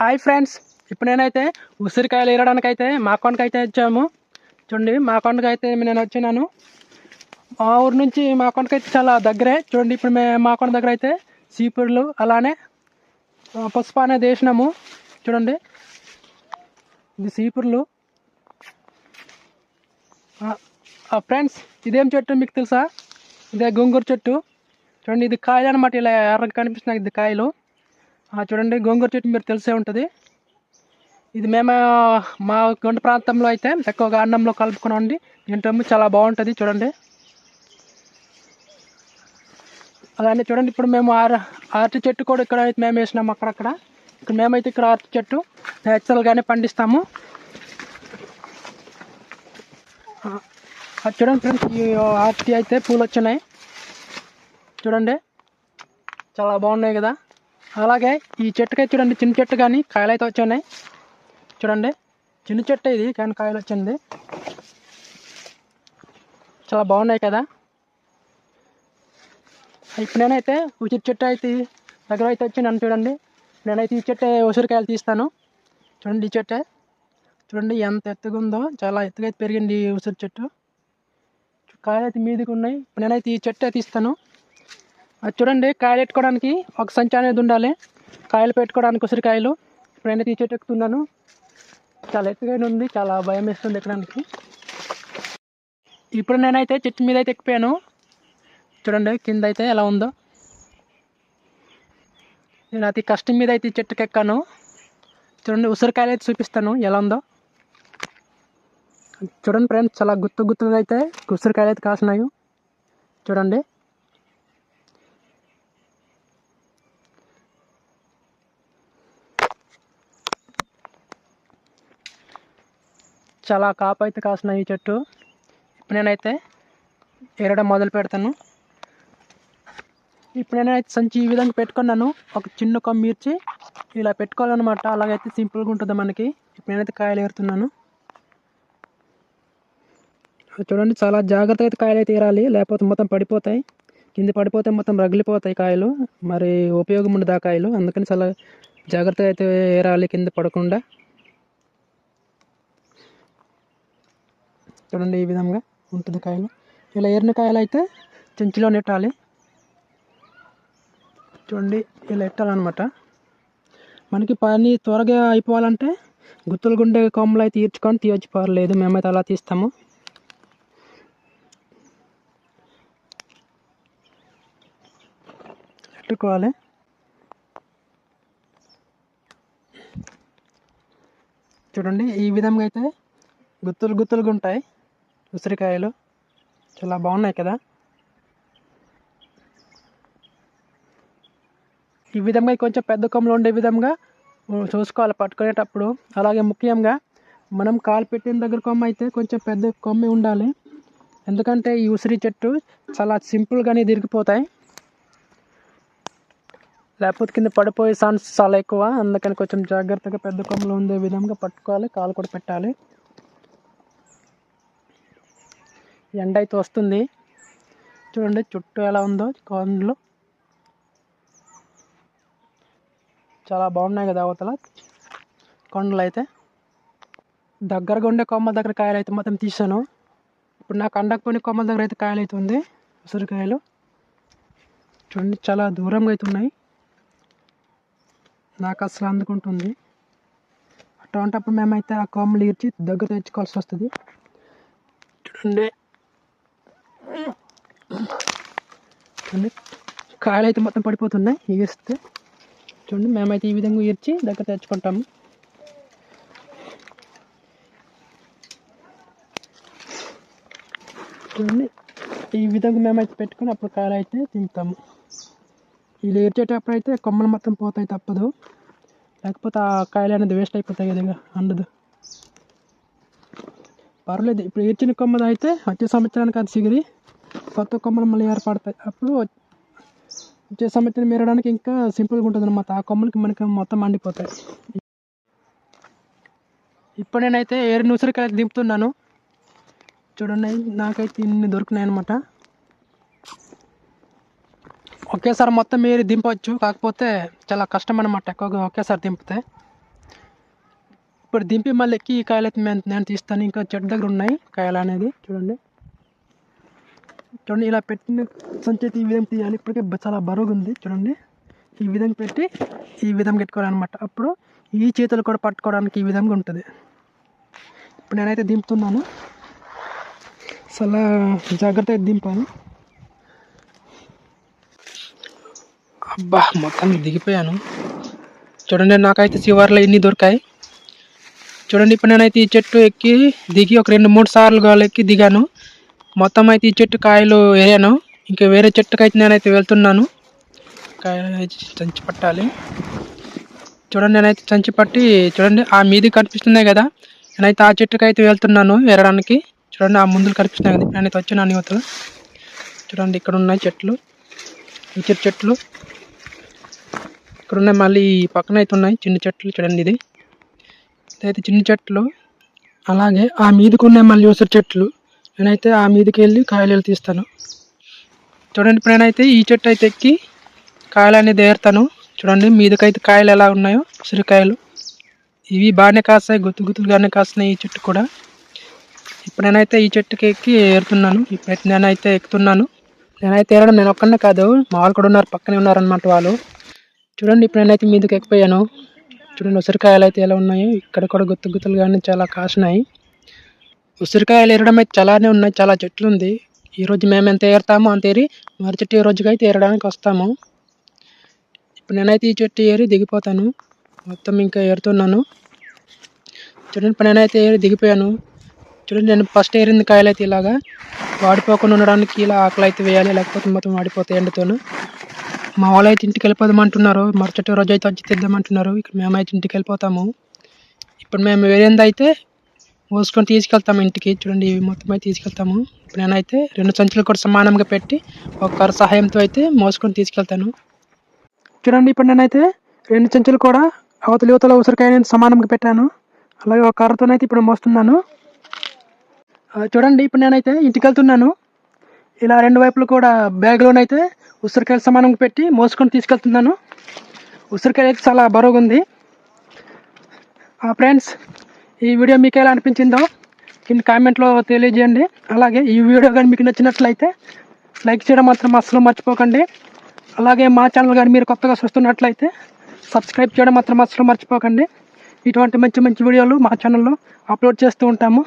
Hi friends. ఇప్పుడు నేనైతే ఉసిరికాయలు ఏరడానికి అయితే మా కొండకి అయితే వచ్చాము. చూడండి మా కొండకి అయితే నేను వచ్చినాను. మా ఊరు నుంచి మా కొండకి అయితే చాలా దగ్గరే. చూడండి ఇప్పుడు మేము మా కొండ దగ్గర అయితే సీపుర్లు అలానే పసుపు అనేది వేసినాము. చూడండి ఇది సీపుర్లు. ఫ్రెండ్స్ ఇదేం చెట్టు మీకు తెలుసా? ఇదే గోంగూర చెట్టు. చూడండి ఇది కాయలు అనమాట ఇలా ఎర్రగా కనిపిస్తున్నాయి ఇది కాయలు. చూడండి గోంగూర చెట్టు మీరు తెలిసే ఉంటుంది. ఇది మేము మా గుంట ప్రాంతంలో అయితే ఎక్కువగా అన్నంలో కలుపుకున్నామండి. తింటాము చాలా బాగుంటుంది చూడండి. అలానే చూడండి ఇప్పుడు మేము ఆర అరటి చెట్టు కూడా ఇక్కడ అయితే మేము వేసినాము అక్కడక్కడ. ఇక్కడ మేమైతే ఇక్కడ అరటి చెట్టు నేచురల్గానే పండిస్తాము. అది చూడండి ఫ్రెండ్స్ ఈ అరటి అయితే పూలు వచ్చినాయి చూడండి చాలా బాగున్నాయి కదా. అలాగే ఈ చెట్టుకై చూడండి చిన్న చెట్టు కానీ కాయలు అయితే వచ్చాయి. చూడండి చిన్న చెట్టు ఇది కానీ కాయలు వచ్చింది. చాలా బాగున్నాయి కదా. ఇప్పుడు నేనైతే ఉసిరి చెట్టు అయితే దగ్గర అయితే వచ్చి నన్ను చూడండి. నేనైతే ఈ చెట్టు ఉసిరికాయలు తీస్తాను. చూడండి ఈ చెట్టే. చూడండి ఎంత ఎత్తుగా ఉందో చాలా ఎత్తుగా అయితే పెరిగింది ఈ ఉసిరి చెట్టు. కాయలు అయితే మీదకి ఉన్నాయి. ఇప్పుడు నేనైతే ఈ చెట్టు తీస్తాను. అది చూడండి కాయలు పెట్టుకోవడానికి ఒక సంచి అనేది ఉండాలి. కాయలు పెట్టుకోవడానికి ఉసిరికాయలు ఇప్పుడు తీసేటెక్కుతున్నాను చెట్టు ఎక్కుతున్నాను చాలా ఎత్తుగానే ఉంది చాలా భయం వేస్తుంది ఎక్కడానికి. ఇప్పుడు నేనైతే చెట్టు మీద అయితే ఎక్కిపోయాను. చూడండి కింద అయితే ఎలా ఉందో. నేను అతి కష్టం మీద అయితే ఈ చెట్టుకి ఎక్కాను. చూడండి ఉసిరికాయలు అయితే చూపిస్తాను ఎలా ఉందో. చూడండి ఫ్రెండ్స్ చాలా గుత్తు గుత్తుగా అయితే ఉసిరికాయలు అయితే కాసినాయి. చూడండి. చాలా కాపు అయితే కాసినాయి ఈ చెట్టు. ఇప్పుడు నేనైతే ఎరడం మొదలు పెడతాను. ఇప్పుడు నేనైతే సంచి ఈ విధంగా పెట్టుకున్నాను. ఒక చిన్న కొమ్మ ఇర్చి ఇలా పెట్టుకోవాలన్నమాట. అలాగైతే సింపుల్గా ఉంటుంది మనకి. ఇప్పుడు నేనైతే కాయలు ఏరుతున్నాను. చూడండి చాలా జాగ్రత్తగా అయితే కాయలు అయితే ఏరాలి. లేకపోతే మొత్తం పడిపోతాయి. కింద పడిపోతే మొత్తం రగిలిపోతాయి కాయలు. మరి ఉపయోగం ఉండదు ఆ కాయలు. అందుకని చాలా జాగ్రత్తగా అయితే ఏరాలి కింద పడకుండా. చూడండి ఈ విధంగా ఉంటుంది కాయలు. ఇలా ఏరిన కాయలు అయితే చెంచులో నెట్టాలి చూడండి ఇలా ఎట్టాలన్నమాట. మనకి పని త్వరగా అయిపోవాలంటే గుత్తులు గుండె కొమ్మలు అయితే తీర్చుకొని తీయొచ్చు పర్లేదు మేమైతే అలా తీస్తాము. పెట్టుకోవాలి చూడండి ఈ విధంగా అయితే గుత్తులు గుత్తులుగా ఉంటాయి. ఉసిరికాయలు. చాలా బాగున్నాయి కదా? ఈ విధంగా కొంచెం పెద్ద కొమ్మలు ఉండే విధంగా చూసుకోవాలి పట్టుకునేటప్పుడు. అలాగే ముఖ్యంగా మనం కాలు పెట్టిన దగ్గర కొమ్మ అయితే కొంచెం పెద్ద కొమ్మ ఉండాలి. ఎందుకంటే ఈ ఉసిరి చెట్టు చాలా సింపుల్గానే తిరిగిపోతాయి లేకపోతే కింద పడిపోయే ఛాన్స్ చాలా ఎక్కువ. అందుకని కొంచెం జాగ్రత్తగా పెద్ద కొమ్మలు ఉండే విధంగా పట్టుకోవాలి. కాలు కూడా పెట్టాలి. ఎండ అయితే వస్తుంది. చూడండి చుట్టూ ఎలా ఉందో కొండలు. చాలా బాగున్నాయి కదా అవతల కొండలు అయితే. దగ్గరగా ఉండే కొమ్మల దగ్గర కాయలు అయితే మొత్తం తీసాను ఇప్పుడు నాకు అండకపోయిన కొమ్మల దగ్గర అయితే కాయలు అయితే ఉంది. ఉసిరికాయలు. చూడండి చాలా దూరంగా అయితే ఉన్నాయి. నాకు అసలు అందుకుంటుంది. అటువంటప్పుడు మేమైతే ఆ కొమ్మలు ఇర్చి దగ్గర తెచ్చుకోవాల్సి వస్తుంది. చూడండి. చూడండి కాయలు అయితే మొత్తం పడిపోతున్నాయి. ఈరిస్తే చూడండి మేమైతే ఈ విధంగా ఇర్చి దగ్గర తెచ్చుకుంటాము. చూడండి ఈ విధంగా మేమైతే పెట్టుకుని అప్పుడు కాయలు అయితే తింటాము. ఇది ఏర్చేటప్పుడు అయితే కొమ్మలు మొత్తం పోతాయి తప్పదు. లేకపోతే ఆ కాయలు అనేది వేస్ట్ అయిపోతాయి కదా అండదు పర్లేదు ఇప్పుడు ఏర్చిన కొమ్మది అయితే వచ్చే సంవత్సరానికి అది సిగిరి. కొత్త కొమ్మలు మళ్ళీ ఏర్పడతాయి. అప్పుడు వచ్చే సమస్యను ఏరడానికి ఇంకా సింపుల్గా ఉంటుంది అనమాట ఆ కొమ్మలకి మనకి మొత్తం మండిపోతాయి. ఇప్పుడు నేనైతే ఏరు ఉసిరికాయలు దింపుతున్నాను. చూడండి నాకైతే ఇన్ని దొరికినాయి అనమాట ఒకేసారి మొత్తం మీరు దింపవచ్చు. కాకపోతే చాలా కష్టం అనమాట ఎక్కువగా ఒకేసారి దింపితే. ఇప్పుడు దింపి మళ్ళీ ఎక్కి ఈ కాయలు అయితే నేను తీస్తాను. ఇంకా చెట్టు దగ్గర ఉన్నాయి కాయలు అనేది. చూడండి. చూడండి ఇలా పెట్టిన సంచేతి ఈ విధంగా తీయాలి. ఇప్పటికే చాలా బరువుగా ఉంది చూడండి. ఈ విధంగా పెట్టి ఈ విధంగా పెట్టుకోవాలన్నమాట. అప్పుడు ఈ చేతులు కూడా పట్టుకోవడానికి ఈ విధంగా ఉంటుంది. ఇప్పుడు నేనైతే దింపుతున్నాను. చాలా జాగ్రత్తగా దింపాను అబ్బా మొత్తం దిగిపోయాను. చూడండి నాకైతే చివర్లో ఇన్ని దొరికాయి. చూడండి ఇప్పుడు నేనైతే ఈ చెట్టు ఎక్కి దిగి ఒక రెండు మూడు సార్లు గాలు ఎక్కి దిగాను. మొత్తం అయితే ఈ చెట్టు కాయలు వేయాను ఇంకా వేరే చెట్టుకైతే నేనైతే వెళ్తున్నాను. కాయ చంచి పట్టాలి చూడండి నేనైతే చంచి పట్టి చూడండి ఆ మీది కనిపిస్తున్నాయి కదా. నేనైతే ఆ చెట్టుకి అయితే వెళ్తున్నాను వేరడానికి చూడండి ఆ ముందులు కనిపిస్తున్నాయి కదా. నేనైతే వచ్చినాను యువతలు చూడండి ఇక్కడ ఉన్నాయి చెట్లు. ఈ చెట్లు. ఇక్కడ ఉన్నాయి మళ్ళీ ఈ పక్కన అయితే ఉన్నాయి చిన్న చెట్లు. చూడండి ఇది. ఇదైతే చిన్న చెట్లు. అలాగే ఆ మీదకు ఉన్నాయి మళ్ళీ ఉసిరి చెట్లు. నేనైతే ఆ మీదకి వెళ్ళి కాయలు తీస్తాను. చూడండి ఇప్పుడు నేనైతే ఈ చెట్టు అయితే ఎక్కి కాయలు అనేది ఏరుతాను చూడండి మీదకైతే కాయలు ఎలా ఉన్నాయో ఉసిరికాయలు. ఇవి బాగానే కాస్తాయి గుత్తు గుత్తులుగానే కాస్తున్నాయి ఈ చెట్టు కూడా. ఇప్పుడు నేనైతే ఈ చెట్టుకి ఎక్కి ఏరుతున్నాను. ఇప్పుడైతే నేనైతే ఎక్కుతున్నాను. నేనైతే ఏరడం నేను ఒక్కనే కాదు మా వాళ్ళు కూడా ఉన్నారు పక్కనే ఉన్నారనమాట వాళ్ళు. చూడండి ఇప్పుడు నేనైతే మీదకి ఎక్కిపోయాను. చూడండి ఉసిరికాయలు అయితే ఎలా ఉన్నాయో ఇక్కడ కూడా గుత్తు గుత్తులు కానీ చాలా కాసినాయి. ఉసిరికాయలు ఏరడం అయితే చాలానే ఉన్నాయి చాలా చెట్లు ఉంది. ఈ రోజు మేము ఎంత ఏరుతామో అంత ఏరి మరుసటి రోజుకి అయితే ఏరడానికి వస్తాము. ఇప్పుడు నేనైతే ఈ చెట్టు ఏరి దిగిపోతాను. మొత్తం ఇంకా ఏరుతున్నాను. చూడండి ఇప్పుడు నేనైతే ఏరి దిగిపోయాను. చూడండి నేను ఫస్ట్ ఏరింది కాయలు అయితే ఇలాగా వాడిపోకుండా ఉండడానికి ఇలా ఆకలి అయితే వేయాలి లేకపోతే మొత్తం వాడిపోతాయి ఎండుతోను. మా వాళ్ళు అయితే ఇంటికి వెళ్ళిపోదామంటున్నారు. మరుసటి రోజు అయితే వచ్చి తెద్దామంటున్నారు. ఇక్కడ మేమైతే ఇంటికి వెళ్ళిపోతాము. ఇప్పుడు మేము వేరేది అయితే మోసుకొని తీసుకెళ్తాము ఇంటికి. చూడండి ఇవి మొత్తం అయితే తీసుకెళ్తాము. ఇప్పుడు నేనైతే రెండు సంచులు కూడా సమానంగా పెట్టి ఒక సహాయంతో అయితే మోసుకొని తీసుకెళ్తాను. చూడండి ఇప్పుడు నేనైతే రెండు చెంచులు కూడా అవతల యువతల ఉసిరికాయ నేను సమానంగా పెట్టాను. అలాగే ఒక కర్రతోనైతే ఇప్పుడు మోస్తున్నాను. చూడండి ఇప్పుడు నేనైతే ఇంటికి వెళ్తున్నాను ఇలా రెండు వైపులు కూడా బ్యాగ్లోనైతే ఉసిరికాయలు సమానంగా పెట్టి మోసుకొని తీసుకెళ్తున్నాను. ఉసిరికాయ అయితే చాలా బరువుగా ఉంది ఫ్రెండ్స్ ఈ వీడియో మీకు ఎలా అనిపించిందో కింద కామెంట్లో తెలియజేయండి. అలాగే ఈ వీడియో కానీ మీకు నచ్చినట్లయితే లైక్ చేయడం మాత్రం అస్సలు మర్చిపోకండి. అలాగే మా ఛానల్ కానీ మీరు కొత్తగా చూస్తున్నట్లయితే సబ్స్క్రైబ్ చేయడం మాత్రం అస్సలు మర్చిపోకండి. ఇటువంటి మంచి మంచి వీడియోలు మా ఛానల్లో అప్లోడ్ చేస్తూ ఉంటాము.